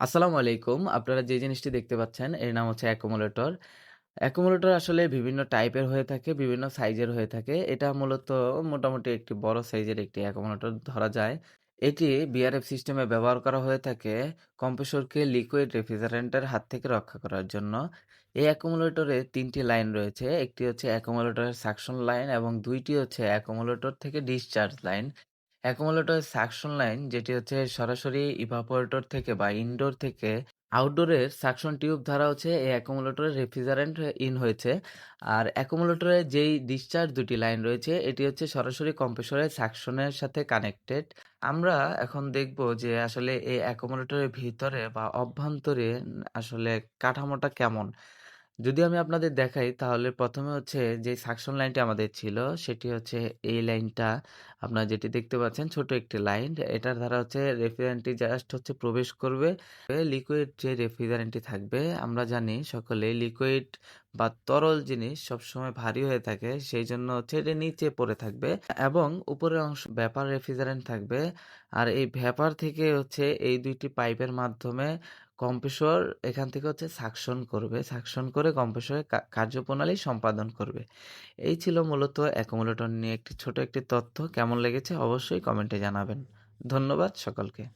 আসসালামু আলাইকুম। আপনারা যে জিনিসটি দেখতে পাচ্ছেন এর নাম হচ্ছে অ্যাকুমুলেটর। অ্যাকুমুলেটর আসলে বিভিন্ন টাইপের হয়ে থাকে, বিভিন্ন সাইজের হয়ে থাকে। এটা মূলত মোটামুটি একটি বড় সাইজের একটি অ্যাকুমুলেটর ধরা যায়। এটি বিআরএফ সিস্টেমে ব্যবহার করা হয়ে থাকে কম্প্রেসরকে লিকুইড রেফ্রিজারেন্টের হাত থেকে রক্ষা করার জন্য। এই অ্যাকুমুলেটরে তিনটি লাইন রয়েছে। একটি হচ্ছে অ্যাকুমুলেটরের সাকশন লাইন এবং দুইটি হচ্ছে অ্যাকুমুলেটর থেকে ডিসচার্জ লাইন। অ্যাকুমুলেটরের সাকশন লাইন, যেটি হচ্ছে সরাসরি ইভাপোরেটর থেকে বা ইনডোর থেকে আউটডোরের সাকশন টিউব দ্বারা হচ্ছে এই অ্যাকুমুলেটরে রেফ্রিজারেন্ট ইন হয়েছে। আর অ্যাকুমুলেটরে যেই ডিসচার্জ দুটি লাইন রয়েছে, এটি হচ্ছে সরাসরি কম্প্রেসরের সাকশনের সাথে কানেক্টেড। আমরা এখন দেখব যে আসলে এই অ্যাকুমুলেটরের ভিতরে বা অভ্যন্তরে আসলে কাঠামোটা কেমন? যদি আমি আপনাদের দেখাই, তাহলে ১ম এ হচ্ছে যে সাকশন লাইনটি আমাদের ছিল, সেটি হচ্ছে এই লাইনটা আপনারা যেটি দেখতে পাচ্ছেন, ছোট একটি লাইন। এটার দ্বারা হচ্ছে রেফ্রিজারেন্টটি জাস্ট হচ্ছে প্রবেশ করবে। লিকুইড যে রেফ্রিজারেন্টটি থাকবে, আমরা জানি সকলে লিকুইড বা তরল জিনিস সবসময় ভারী হয়ে থাকে। সেই জন্য হচ্ছে এটা নিচে পড়ে থাকবে এবং উপরের অংশ ভ্যাপার রেফ্রিজারেন্ট থাকবে। আর এই ভ্যাপার থেকে হচ্ছে এই দুইটি পাইপের মাধ্যমে কম্প্রেসর এখান থেকে হচ্ছে সাকশন করবে। সাকশন করে কম্প্রেসরের কার্যপ্রণালী সম্পাদন করবে। এই ছিল মূলত অ্যাকুমুলেটর নিয়ে একটি ছোট একটি তথ্য। কেমন লেগেছে অবশ্যই কমেন্টে জানাবেন। ধন্যবাদ সকলকে।